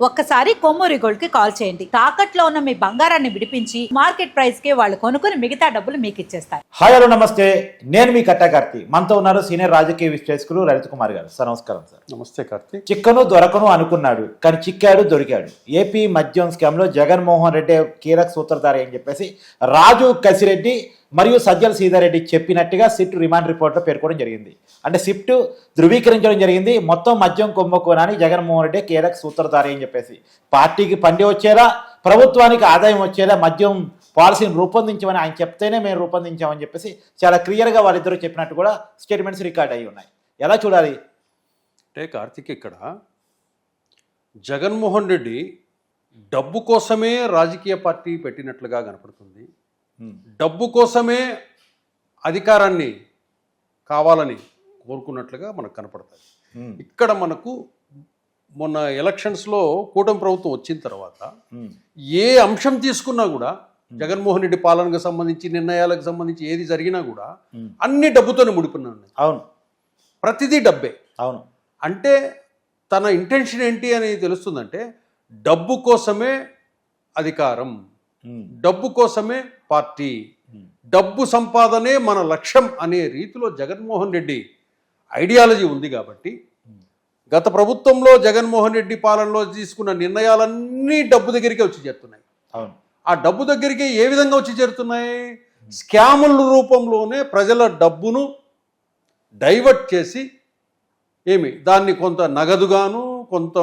ఒక్కసారి కొమ్మూరి గోల్డ్కి కాల్ చేయండి. తాకట్లో ఉన్న మీ బంగారాన్ని విడిపించి మార్కెట్ ప్రైస్కి వాళ్ళు కొనుక్కుని మిగతా డబ్బులు మీకు ఇచ్చేస్తారు. హాయ్ హలో నమస్తే. నేను మీ కట్టాకార్తి మనతో ఉన్నారు సీనియర్ రాజకీయ విశ్లేషకులు రవిత్ కుమార్ గారు. సార్ నమస్కారం సార్. నమస్తే కార్తీక్ చిక్కను దొరకను అనుకున్నాడు కానీ చిక్కాడు దొరికాడు. ఏపీ మద్యం స్కామ్లో జగన్మోహన్ రెడ్డి కీలక సూత్రధారి అని చెప్పేసి రాజు కసిరెడ్డి మరియు సజ్జల సీతారెడ్డి చెప్పినట్టుగా సిట్ రిమాండ్ రిపోర్ట్లో పేర్కోవడం జరిగింది. అంటే సిఫ్ట్ ధృవీకరించడం జరిగింది. మొత్తం మద్యం కుంభకోణానికి జగన్మోహన్ రెడ్డి కీలక సూత్రధారి అని చెప్పేసి. పార్టీకి పండి వచ్చేలా ప్రభుత్వానికి ఆదాయం వచ్చేలా మద్యం పాలసీని రూపొందించమని ఆయన చెప్తేనే మేము రూపొందించామని చెప్పేసి చాలా క్లియర్గా వాళ్ళిద్దరూ చెప్పినట్టు కూడా స్టేట్మెంట్స్ రికార్డ్ అయి ఉన్నాయి. ఎలా చూడాలి? అంటే కార్తీక్ ఇక్కడ జగన్మోహన్ రెడ్డి డబ్బు కోసమే రాజకీయ పార్టీ పెట్టినట్లుగా కనపడుతుంది. డబ్బు కోసమే అధికారాన్ని కావాలని కోరుకున్నట్లుగా మనకు కనపడుతుంది ఉమ్, ఇక్కడ మనకు మొన్న ఎలక్షన్స్లో కూటమి ప్రభుత్వం వచ్చిన తర్వాత ఏ అంశం తీసుకున్నా కూడా జగన్మోహన్ రెడ్డి పాలనకు సంబంధించి నిర్ణయాలకు సంబంధించి ఏది జరిగినా కూడా. అన్ని డబ్బుతోనే ముడిపడినాయి అవును. ప్రతిదీ డబ్బే. అవును. అంటే తన ఇంటెన్షన్ ఏంటి అని తెలుస్తుందంటే డబ్బు కోసమే అధికారం. డబ్బు కోసమే పార్టీ ఉమ్, డబ్బు సంపాదనే మన లక్ష్యం అనే రీతిలో జగన్మోహన్ రెడ్డి ఐడియాలజీ ఉంది కాబట్టి గత ప్రభుత్వంలో జగన్మోహన్ రెడ్డి పాలనలో తీసుకున్న నిర్ణయాలన్నీ డబ్బు దగ్గరికే వచ్చి చేరుతున్నాయి. అవును. ఆ డబ్బు దగ్గరికి ఏ విధంగా వచ్చి చేరుతున్నాయి? స్కాముల రూపంలోనే ప్రజల డబ్బును డైవర్ట్ చేసి ఏమి దాన్ని కొంత నగదుగాను కొంత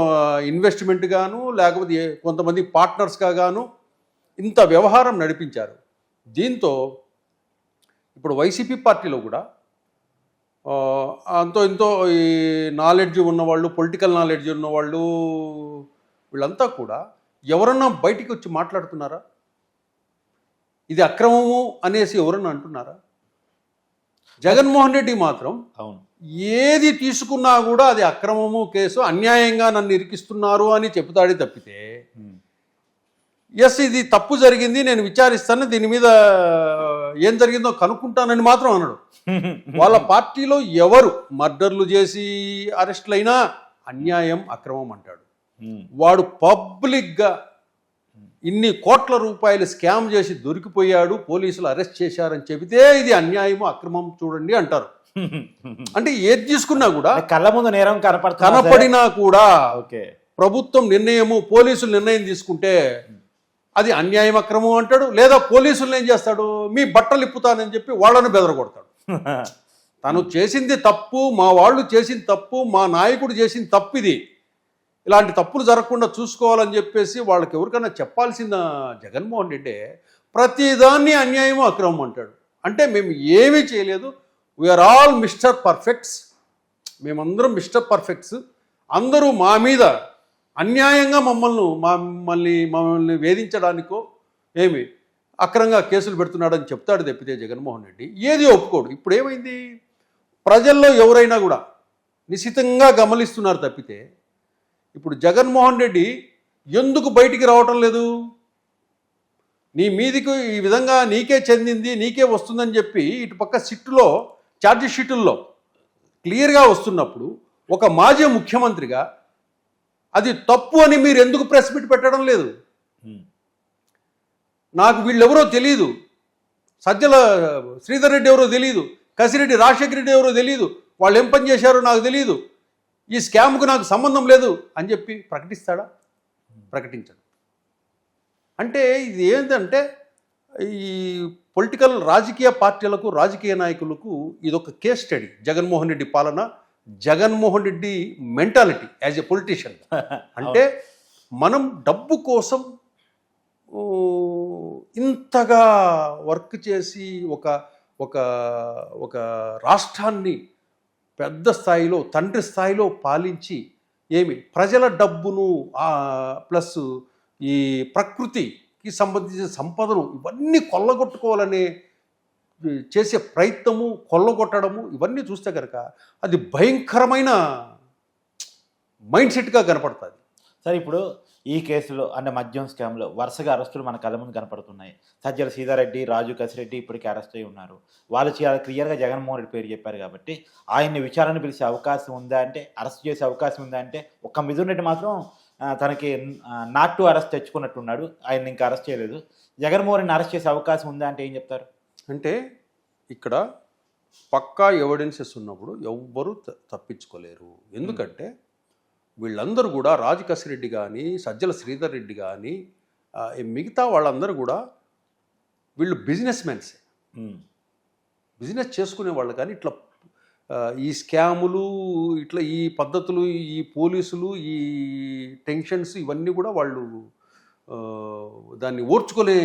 ఇన్వెస్ట్మెంట్ గాను లేకపోతే కొంతమంది పార్ట్నర్స్గా గాను ఇంత వ్యవహారం నడిపించారు. దీంతో ఇప్పుడు వైసీపీ పార్టీలో కూడా అంతో ఇంతో ఈ నాలెడ్జ్ ఉన్నవాళ్ళు పొలిటికల్ నాలెడ్జ్ ఉన్నవాళ్ళు వీళ్ళంతా కూడా ఎవరన్నా బయటికి వచ్చి మాట్లాడుతున్నారా? ఇది అక్రమము అనేసి ఎవరన్నా అంటున్నారా? జగన్మోహన్ రెడ్డి మాత్రం అవును. ఏది తీసుకున్నా కూడా అది అక్రమము కేసు అన్యాయంగా నన్ను ఇరికిస్తున్నారు అని చెబుతాడే తప్పితే ఎస్ ఇది తప్పు జరిగింది నేను విచారిస్తాను దీని మీద ఏం జరిగిందో కనుక్కుంటానని మాత్రం అనడు. వాళ్ళ పార్టీలో ఎవరు మర్డర్లు చేసి అరెస్టులైనా అన్యాయం అక్రమం అంటాడు. వాడు పబ్లిక్గా ఇన్ని కోట్ల రూపాయలు స్కామ్ చేసి దొరికిపోయాడు పోలీసులు అరెస్ట్ చేశారని చెబితే ఇది అన్యాయము అక్రమం చూడండి అంటారు. అంటే ఏది తీసుకున్నా కూడా కళ్ళ ముందు నేరం సరే- కనపడినా కూడా ఓకే. ప్రభుత్వం నిర్ణయము పోలీసులు నిర్ణయం తీసుకుంటే అది అన్యాయం అక్రమం అంటాడు లేదా పోలీసులు ఏం చేస్తాడు? మీ బట్టలు ఇప్పుతానని చెప్పి వాళ్ళను బెదరగొడతాడు. తను చేసింది తప్పు మా వాళ్ళు చేసింది తప్పు మా నాయకుడు చేసింది తప్పు ఇది. ఇలాంటి తప్పులు జరగకుండా చూసుకోవాలని చెప్పేసి వాళ్ళకి ఎవరికైనా చెప్పాల్సిన జగన్మోహన్ రెడ్డి? ప్రతిదాన్ని అన్యాయము అక్రమం అంటాడు. అంటే మేము ఏమీ చేయలేదు. వీఆర్ ఆల్ మిస్టర్ పర్ఫెక్ట్స్ మేమందరం మిస్టర్ పర్ఫెక్ట్స్ అందరూ మా మీద అన్యాయంగా మమ్మల్ని మమ్మల్ని మమ్మల్ని వేధించడానికో ఏమి అక్రంగా కేసులు పెడుతున్నాడని చెప్తాడు తప్పితే జగన్మోహన్ రెడ్డి. ఏది ఒప్పుకోడు. ఇప్పుడు ఏమైంది? ప్రజల్లో ఎవరైనా కూడా నిశితంగా గమనిస్తున్నారు తప్పితే ఇప్పుడు జగన్మోహన్ రెడ్డి ఎందుకు బయటికి రావటం లేదు? నీ మీదికి ఈ విధంగా నీకే చెందింది నీకే వస్తుందని చెప్పి ఇటు పక్క సిట్టులో ఛార్జ్ షీటుల్లో క్లియర్గా వస్తున్నప్పుడు ఒక మాజీ ముఖ్యమంత్రిగా అది తప్పు అని మీరు ఎందుకు ప్రెస్ మీట్ పెట్టడం లేదు? నాకు వీళ్ళెవరో తెలియదు సజ్జల శ్రీధర్ రెడ్డి ఎవరో తెలియదు కసిరెడ్డి రాజశేఖర రెడ్డి ఎవరో తెలియదు వాళ్ళు ఏం పని చేశారో నాకు తెలియదు ఈ స్కామ్కు నాకు సంబంధం లేదు అని చెప్పి ప్రకటిస్తాడా? ప్రకటించడు. అంటే ఇది ఏంటంటే ఈ పొలిటికల్ రాజకీయ పార్టీలకు రాజకీయ నాయకులకు ఇదొక కేస్ స్టడీ. జగన్మోహన్ రెడ్డి పాలన Jaganmohan Reddy mentality as a politician. అంటే మనం డబ్బు కోసం ఇంతగా వర్క్ చేసి ఒక ఒక ఒక రాష్ట్రాన్ని పెద్ద స్థాయిలో తండ్రి స్థాయిలో పాలించి ఏమి ప్రజల డబ్బును ప్లస్ ఈ ప్రకృతికి సంబంధించిన సంపదను ఇవన్నీ కొల్లగొట్టుకోవాలనే చేసే ప్రయత్నము కొల్లగొట్టడము ఇవన్నీ చూస్తే కనుక అది భయంకరమైన మైండ్ సెట్గా కనపడుతుంది. సరే ఇప్పుడు ఈ కేసులో అంటే మద్యం స్కామ్లో వరుసగా అరెస్టులు మన కళ్ళ ముందు కనపడుతున్నాయి. సజ్జల సీతారెడ్డి రాజు కసిరెడ్డి ఇప్పటికీ అరెస్ట్ అయి ఉన్నారు. వాళ్ళు చాలా క్లియర్గా జగన్మోహన్ రెడ్డి పేరు చెప్పారు కాబట్టి ఆయన్ని విచారణ పిలిచే అవకాశం ఉందా అంటే అరెస్ట్ చేసే అవకాశం ఉందా అంటే ఒక్క మిథున్ రెడ్డి మాత్రం తనకి నాట్ టు అరెస్ట్ తెచ్చుకున్నట్టున్నాడు. ఆయన ఇంకా అరెస్ట్ చేయలేదు. జగన్మోహన్ రెడ్డిని అరెస్ట్ చేసే అవకాశం ఉందా అంటే ఏం చెప్తారు? అంటే ఇక్కడ పక్కా ఎవిడెన్సెస్ ఉన్నప్పుడు ఎవ్వరూ తప్పించుకోలేరు. ఎందుకంటే వీళ్ళందరూ కూడా రాజకసిరెడ్డి కానీ సజ్జల శ్రీధర్ రెడ్డి కానీ మిగతా వాళ్ళందరూ కూడా వీళ్ళు బిజినెస్ మెన్సే బిజినెస్ చేసుకునే వాళ్ళు కానీ ఇట్లా ఈ స్కాములు ఇట్లా ఈ పద్ధతులు ఈ పోలీసులు ఈ టెన్షన్స్ ఇవన్నీ కూడా వాళ్ళు దాన్ని ఓర్చుకునే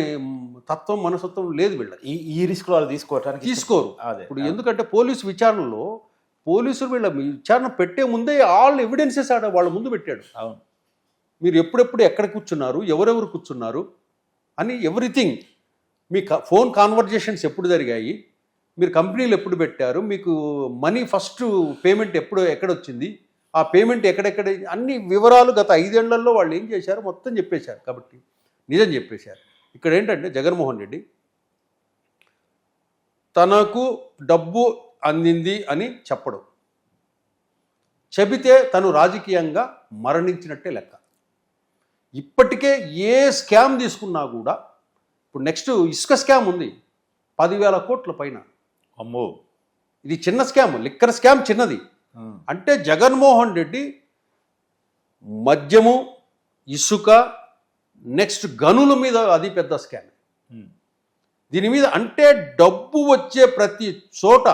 తత్వం మనసత్వం లేదు వీళ్ళకి ఈ ఈ రిస్క్ వాళ్ళు తీసుకోవటానికి తీసుకోరు. అదే ఇప్పుడు ఎందుకంటే పోలీసు విచారణలో పోలీసులు వీళ్ళ విచారణ పెట్టే ముందే ఆల్ ఎవిడెన్సెస్ ఆడ వాళ్ళ ముందు పెట్టాడు. అవును. మీరు ఎప్పుడెప్పుడు ఎక్కడ కూర్చున్నారు ఎవరెవరు కూర్చున్నారు అని ఎవ్రీథింగ్ మీ ఫోన్ కాన్వర్జేషన్స్ ఎప్పుడు జరిగాయి మీరు కంపెనీలు ఎప్పుడు పెట్టారు మీకు మనీ ఫస్ట్ పేమెంట్ ఎప్పుడు ఎక్కడొచ్చింది ఆ పేమెంట్ ఎక్కడెక్కడ అన్ని వివరాలు గత ఐదేళ్ళలో వాళ్ళు ఏం చేశారు? మొత్తం చెప్పేశారు కాబట్టి నిజం చెప్పేశారు. ఇక్కడ ఏంటంటే జగన్మోహన్ రెడ్డి తనకు డబ్బు అందింది అని చెప్పడం. చెబితే తను రాజకీయంగా మరణించినట్టే లెక్క. ఇప్పటికే ఏ స్కామ్ తీసుకున్నా కూడా ఇప్పుడు నెక్స్ట్ ఇసుక స్కామ్ ఉంది పదివేల కోట్ల పైన. అమ్మో. ఇది చిన్న స్కామ్ లిక్కర్ స్కామ్ చిన్నది. అంటే జగన్మోహన్ రెడ్డి మద్యము ఇసుక నెక్స్ట్ గనుల మీద అది పెద్ద స్కామ్. దీని మీద అంటే డబ్బు వచ్చే ప్రతి చోట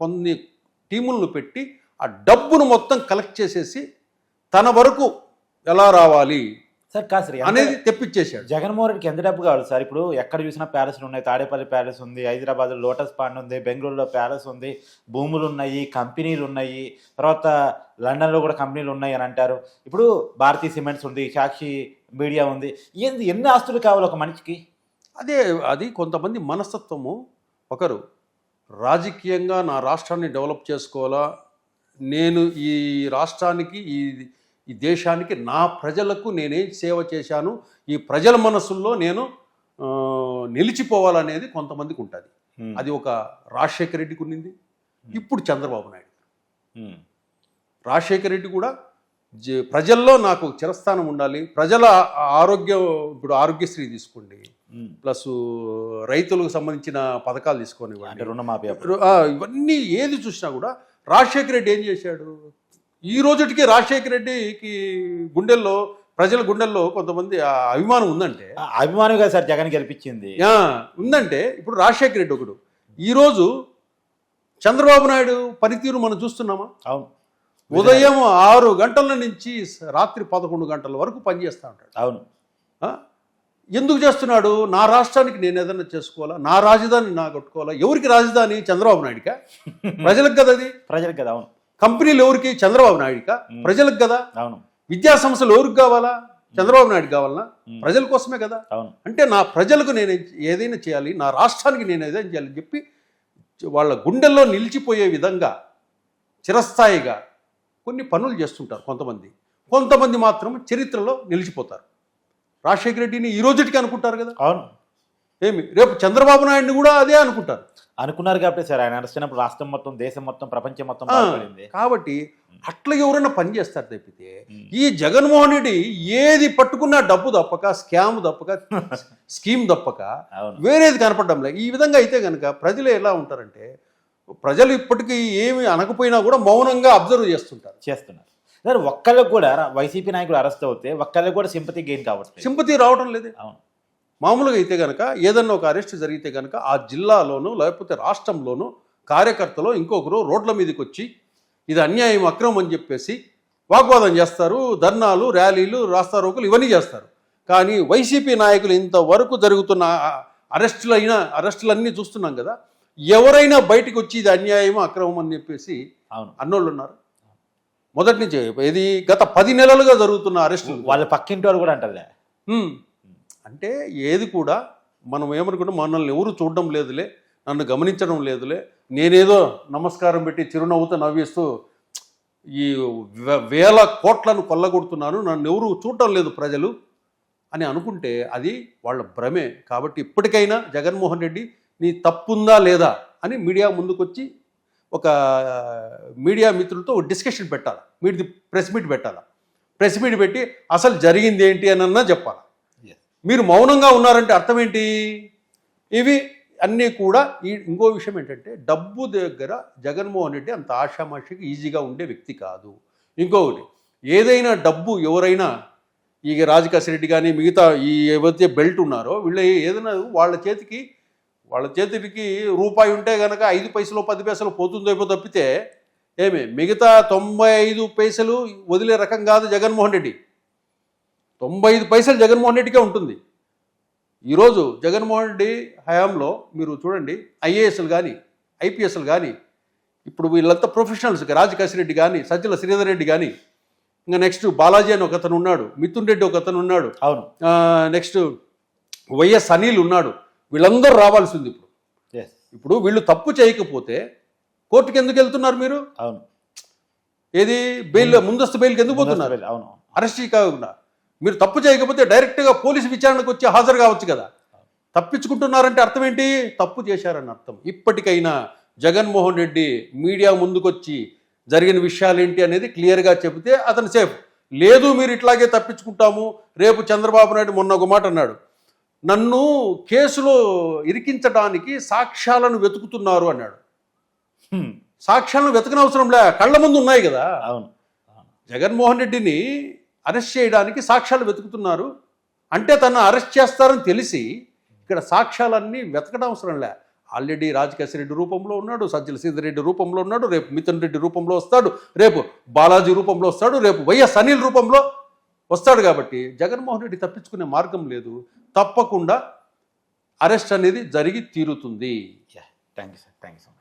కొన్ని టీములను పెట్టి ఆ డబ్బును మొత్తం కలెక్ట్ చేసేసి తన వరకు ఎలా రావాలి? సార్ కాదు అనేది తెప్పించేశాడు జగన్మోహన్ రెడ్డికి ఎంత డబ్బు కావాలి సార్? ఇప్పుడు ఎక్కడ చూసినా ప్యాలెస్లు ఉన్నాయి. తాడేపల్లి ప్యాలెస్ ఉంది హైదరాబాద్ లోటస్ పాండ్ ఉంది బెంగళూరులో ప్యాలెస్ ఉంది భూములు ఉన్నాయి కంపెనీలు ఉన్నాయి తర్వాత లండన్లో కూడా కంపెనీలు ఉన్నాయి అని అంటారు. ఇప్పుడు భారతీయ సిమెంట్స్ ఉంది సాక్షి మీడియా ఉంది. ఏంది ఎన్ని ఆస్తులు కావాలి ఒక మనిషికి? అదే అది కొంతమంది మనస్తత్వము. ఒకరు రాజకీయంగా నా రాష్ట్రాన్ని డెవలప్ చేసుకోవాలా? నేను ఈ రాష్ట్రానికి ఈ ఈ దేశానికి నా ప్రజలకు నేనేం సేవ చేశాను. ఈ ప్రజల మనసుల్లో నేను నిలిచిపోవాలనేది కొంతమందికి ఉంటుంది. అది ఒక రాజశేఖర రెడ్డికి ఉన్నింది. ఇప్పుడు చంద్రబాబు నాయుడు. రాజశేఖర రెడ్డి కూడా ప్రజల్లో నాకు చిరస్థానం ఉండాలి. ప్రజల ఆరోగ్యం ఇప్పుడు ఆరోగ్యశ్రీ తీసుకోండి. ప్లస్ రైతులకు సంబంధించిన పథకాలు తీసుకొనివ్వండి. రుణమాఫీ ఇవన్నీ ఏది చూసినా కూడా రాజశేఖర రెడ్డి ఏం చేశాడు? ఈ రోజుటికి రాజశేఖర రెడ్డికి గుండెల్లో ప్రజల గుండెల్లో కొంతమంది ఆ అభిమానం ఉందంటే. ఆ, అభిమానిగా సార్ జగన్ గెలిపించింది. ఉందంటే ఇప్పుడు రాజశేఖర రెడ్డి ఒకడు. ఈరోజు చంద్రబాబు నాయుడు పనితీరు మనం చూస్తున్నామా? అవును. ఉదయం ఆరు గంటల నుంచి రాత్రి పదకొండు గంటల వరకు పనిచేస్తూ ఉంటాడు. అవును? ఎందుకు చేస్తున్నాడు? నా రాష్ట్రానికి నేను ఏదైనా చేసుకోవాలా? నా రాజధాని నా కొట్టుకోవాలా? ఎవరికి రాజధాని? చంద్రబాబు నాయుడుకా? ప్రజలకు కదా అది? ప్రజలకు కదా అవును. కంపెనీలు ఎవరికి? చంద్రబాబు నాయుడుకా? ప్రజలకు కదా? అవును. విద్యా సంస్థలు ఎవరికి కావాలా? చంద్రబాబు నాయుడు కావాలనా? ఉమ్. ప్రజల కోసమే కదా. అవును. అంటే నా ప్రజలకు నేను ఏదైనా చేయాలి నా రాష్ట్రానికి నేను ఏదైనా చేయాలని చెప్పి వాళ్ళ గుండెల్లో నిలిచిపోయే విధంగా చిరస్థాయిగా కొన్ని పనులు చేస్తుంటారు కొంతమంది. కొంతమంది మాత్రం చరిత్రలో నిలిచిపోతారు. రాజశేఖర రెడ్డిని ఈ రోజుటికి అనుకుంటారు కదా? అవును. ఏమి? రేపు చంద్రబాబు నాయుడిని కూడా అదే అనుకుంటారు. అనుకున్నారు కాబట్టి సార్ ఆయన అరెస్టినప్పుడు రాష్ట్రం మొత్తం దేశం మొత్తం ప్రపంచం మొత్తం కాబట్టి అట్లా ఎవరైనా పని చేస్తారు తప్పితే. ఈ జగన్మోహన్ రెడ్డి ఏది పట్టుకున్నా డబ్బు తప్పక స్కామ్ తప్పక స్కీమ్ తప్పక వేరేది కనపడడం లేదు. ఈ విధంగా అయితే కనుక ప్రజలు ఎలా ఉంటారంటే ప్రజలు ఇప్పటికీ ఏమి అనకపోయినా కూడా మౌనంగా అబ్జర్వ్ చేస్తుంటారు. చేస్తున్నారు. సార్ ఒక్కళ్ళకి కూడా వైసీపీ నాయకులు అరెస్ట్ అవుతే ఒక్కళ్ళకి కూడా సింపతి గెయిన్ కావట్లేదు. సింపతి రావడం లేదు. అవును. మామూలుగా అయితే కనుక ఏదన్నా ఒక అరెస్ట్ జరిగితే కనుక ఆ జిల్లాలోనూ లేకపోతే రాష్ట్రంలోనూ కార్యకర్తలు ఇంకొకరు రోడ్ల మీదకి వచ్చి ఇది అన్యాయం అక్రమం అని చెప్పేసి వాగ్వాదం చేస్తారు. ధర్నాలు ర్యాలీలు రాస్తారోకులు ఇవన్నీ చేస్తారు. కానీ వైసీపీ నాయకులు ఇంతవరకు జరుగుతున్న అరెస్టులు అయినా అరెస్టులన్నీ చూస్తున్నాం కదా. ఎవరైనా బయటకు వచ్చి ఇది అన్యాయం అక్రమం అని చెప్పేసి అన్నోళ్ళు ఉన్నారు. మొదటి నుంచి ఇది గత పది నెలలుగా జరుగుతున్న అరెస్టులు. వాళ్ళ పక్కింటి వాళ్ళు కూడా అంటారులే. ఉమ్. అంటే ఏది కూడా మనం ఏమనుకుంటే మనల్ని ఎవరు చూడడం లేదులే నన్ను గమనించడం లేదులే నేనేదో నమస్కారం పెట్టి చిరునవ్వుతో నవ్విస్తూ ఈ వేల కోట్లను కొల్లగొడుతున్నాను నన్ను ఎవరు చూడటం లేదు ప్రజలు అని అనుకుంటే అది వాళ్ళ భ్రమే. కాబట్టి ఇప్పటికైనా జగన్మోహన్ రెడ్డి నీ తప్పుందా లేదా అని మీడియా ముందుకొచ్చి ఒక మీడియా మిత్రులతో ఒక డిస్కషన్ పెట్టాలి. మీది ప్రెస్ మీట్ పెట్టాలి. ప్రెస్ మీట్ పెట్టి అసలు జరిగింది ఏంటి అని అన్నా చెప్పాలి. మీరు మౌనంగా ఉన్నారంటే అర్థం ఏంటి ఇవి అన్నీ కూడా ఈ ఇంకో విషయం ఏంటంటే డబ్బు దగ్గర జగన్మోహన్ రెడ్డి అంత ఆషామాషికి ఈజీగా ఉండే వ్యక్తి కాదు. ఇంకొకటి ఏదైనా డబ్బు ఎవరైనా ఈ రాజకాశి రెడ్డి కానీ మిగతా ఈ ఏవైతే బెల్ట్ ఉన్నారో వీళ్ళ ఏదైనా వాళ్ళ చేతికి వాళ్ళ చేతికి రూపాయి ఉంటే కనుక ఐదు పైసలు పది పైసలు పోతుందో ఏమో తప్పితే ఏమి మిగతా తొంభై ఐదు పైసలు వదిలే రకం కాదు జగన్మోహన్ రెడ్డి. తొంభై ఐదు పైసలు జగన్మోహన్ రెడ్డికే ఉంటుంది. ఈరోజు జగన్మోహన్ రెడ్డి హయాంలో మీరు చూడండి ఐఏఎస్లు కానీ ఐపీఎస్లు కానీ ఇప్పుడు వీళ్ళంతా ప్రొఫెషనల్స్ రాజకాశి రెడ్డి కానీ సజ్జల శ్రీధర్ రెడ్డి కానీ ఇంకా నెక్స్ట్ బాలాజీ అని ఒకతను ఉన్నాడు మిథున్ రెడ్డి ఒకతను ఉన్నాడు అవును. నెక్స్ట్ వైఎస్ అనిల్ ఉన్నాడు వీళ్ళందరూ రావాల్సి ఉంది ఇప్పుడు ఇప్పుడు వీళ్ళు తప్పు చేయకపోతే కోర్టుకి ఎందుకు వెళ్తున్నారు మీరు? అవును. ఏది? బెయిల్ ముందస్తు బెయిల్కి ఎందుకు పోతున్నారు? అవును. అరెస్ట్ కాకుండా మీరు తప్పు చేయకపోతే డైరెక్ట్గా పోలీసు విచారణకు వచ్చి హాజరు కావచ్చు కదా. తప్పించుకుంటున్నారంటే అర్థం ఏంటి తప్పు చేశారని అర్థం. ఇప్పటికైనా జగన్మోహన్ రెడ్డి మీడియా ముందుకొచ్చి జరిగిన విషయాలు ఏంటి అనేది క్లియర్గా చెబితే అతను సేఫ్. లేదు మీరు ఇట్లాగే తప్పించుకుంటాము రేపు చంద్రబాబు నాయుడు మొన్న ఒక మాట అన్నాడు. నన్ను కేసులో ఇరికించడానికి సాక్ష్యాలను వెతుకుతున్నారు అన్నాడు. సాక్ష్యాలను వెతకనవసరం లే కళ్ళ ముందు ఉన్నాయి కదా. అవును. జగన్మోహన్ రెడ్డిని అరెస్ట్ చేయడానికి సాక్ష్యాలు వెతుకుతున్నారు. అంటే తను అరెస్ట్ చేస్తారని తెలిసి ఇక్కడ సాక్ష్యాలన్నీ వెతకడం అవసరం లే. ఆల్రెడీ రాజకేశ్వర రెడ్డి రూపంలో ఉన్నాడు సజ్జల సీతారెడ్డి రూపంలో ఉన్నాడు రేపు మిథున్ రెడ్డి రూపంలో వస్తాడు రేపు బాలాజీ రూపంలో వస్తాడు రేపు వైఎస్ అనిల్ రూపంలో వస్తాడు కాబట్టి జగన్మోహన్ రెడ్డి తప్పించుకునే మార్గం లేదు. తప్పకుండా అరెస్ట్ అనేది జరిగి తీరుతుంది. Yeah thank you sir thank you sir